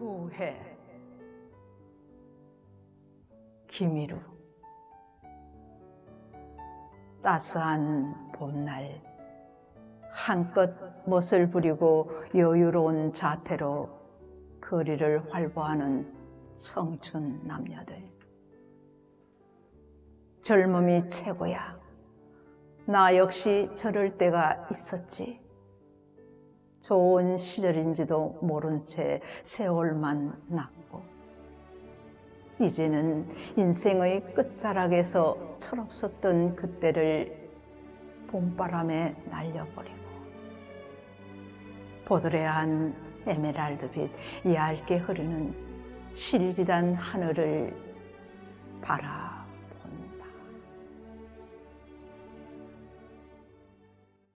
구해 김희루 따스한 봄날 한껏 멋을 부리고 여유로운 자태로 거리를 활보하는 청춘 남녀들. 젊음이 최고야. 나 역시 저럴 때가 있었지 좋은 시절인지도 모른 채 세월만 났고 이제는 인생의 끝자락에서 철없었던 그때를 봄바람에 날려버리고 보드레한 에메랄드빛 얇게 흐르는 실비단 하늘을 바라